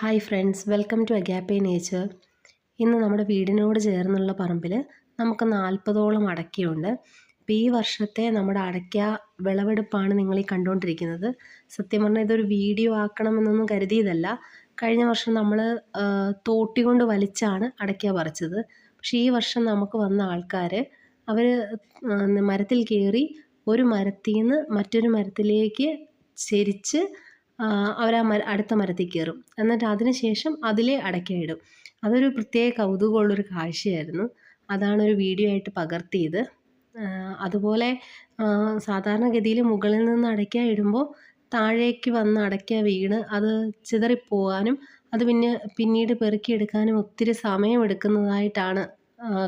Hi friends welcome to Agape Nature ഇന്ന് നമ്മുടെ വീടിനോട് ചേർന്നുള്ള പറമ്പിൽ നമുക്ക് നാൽപ്പതോളം അടയ്ക്കയുണ്ട് അപ്പോൾ ഈ വർഷത്തെ നമ്മുടെ അടയ്ക്ക വിളവെടുപ്പാണ് നിങ്ങൾ ഈ കണ്ടുകൊണ്ടിരിക്കുന്നത്. സത്യം പറഞ്ഞാൽ ഇതൊരു വീഡിയോ ആക്കണമെന്നൊന്നും കരുതിയതല്ല. കഴിഞ്ഞ വർഷം നമ്മൾ തോട്ടി കൊണ്ട് വലിച്ചാണ് അടയ്ക്ക പറിച്ചത്. പക്ഷേ ഈ വർഷം നമുക്ക് വന്ന ആൾക്കാർ അവർ മരത്തിൽ കയറി ഒരു മരത്തിൽ നിന്ന് മറ്റൊരു മരത്തിലേക്ക് ചെരിച്ച് അവർ ആ മര അടുത്ത മരത്തിൽ കയറും. എന്നിട്ട് അതിന് ശേഷം അതിലെ അടയ്ക്കയിടും അതൊരു പ്രത്യേക കൗതുകമുള്ളൊരു കാഴ്ചയായിരുന്നു. അതാണ് ഒരു വീഡിയോ ആയിട്ട് പകർത്തിയത്. അതുപോലെ സാധാരണഗതിയിൽ മുകളിൽ നിന്ന് അടയ്ക്ക ഇടുമ്പോൾ താഴേക്ക് വന്ന് അടയ്ക്ക വീണ് അത് ചിതറിപ്പോകാനും അത് പിന്നെ പിന്നീട് പെറുക്കിയെടുക്കാനും ഒത്തിരി സമയമെടുക്കുന്നതായിട്ടാണ്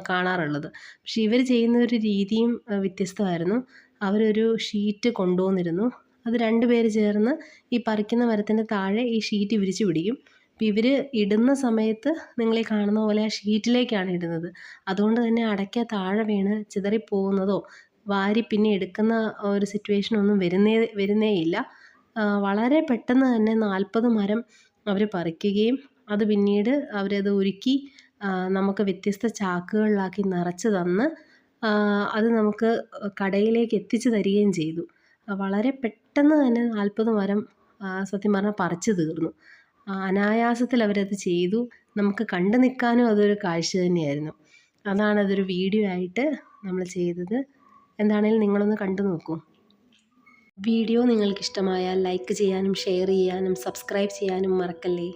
കാണാറുള്ളത്. പക്ഷേ ഇവർ ചെയ്യുന്ന ഒരു രീതിയും വ്യത്യസ്തമായിരുന്നു. അവരൊരു ഷീറ്റ് കൊണ്ടുവന്നിരുന്നു. അത് രണ്ട് പേര് ചേർന്ന് ഈ പറിക്കുന്ന മരത്തിന്റെ താഴെ ഈ ഷീറ്റ് വിരിച്ച് പിടിക്കും. ഇവർ ഇടുന്ന സമയത്ത് നിങ്ങൾ ഈ കാണുന്ന പോലെ ആ ഷീറ്റിലേക്കാണ് ഇടുന്നത്. അതുകൊണ്ട് തന്നെ അടയ്ക്ക താഴെ വീണ് ചിതറിപ്പോകുന്നതോ വാരി പിന്നെ എടുക്കുന്ന ഒരു സിറ്റുവേഷനൊന്നും വരുന്നേ വരുന്നേയില്ല. വളരെ പെട്ടെന്ന് തന്നെ നാൽപ്പത് മരം അവർ പറിക്കുകയും അത് പിന്നീട് അവരത് ഒരുക്കി നമുക്ക് വ്യത്യസ്ത ചാക്കുകളിലാക്കി നിറച്ച് തന്ന് അത് നമുക്ക് കടയിലേക്ക് എത്തിച്ചു തരികയും ചെയ്തു. വളരെ പെട്ടെന്ന് തന്നെ നാൽപ്പത് മരം സത്യം പറഞ്ഞാൽ പറിച്ചു തീർന്നു. അനായാസത്തിൽ അവരത് ചെയ്തു. നമുക്ക് കണ്ടു നിൽക്കാനും അതൊരു കാഴ്ച തന്നെയായിരുന്നു. അതാണ് അതൊരു വീഡിയോ ആയിട്ട് നമ്മൾ ചെയ്തത്. എന്താണെങ്കിലും നിങ്ങളൊന്ന് കണ്ടു നോക്കൂ. വീഡിയോ നിങ്ങൾക്ക് ഇഷ്ടമായാൽ ലൈക്ക് ചെയ്യാനും ഷെയർ ചെയ്യാനും സബ്സ്ക്രൈബ് ചെയ്യാനും മറക്കല്ലേ?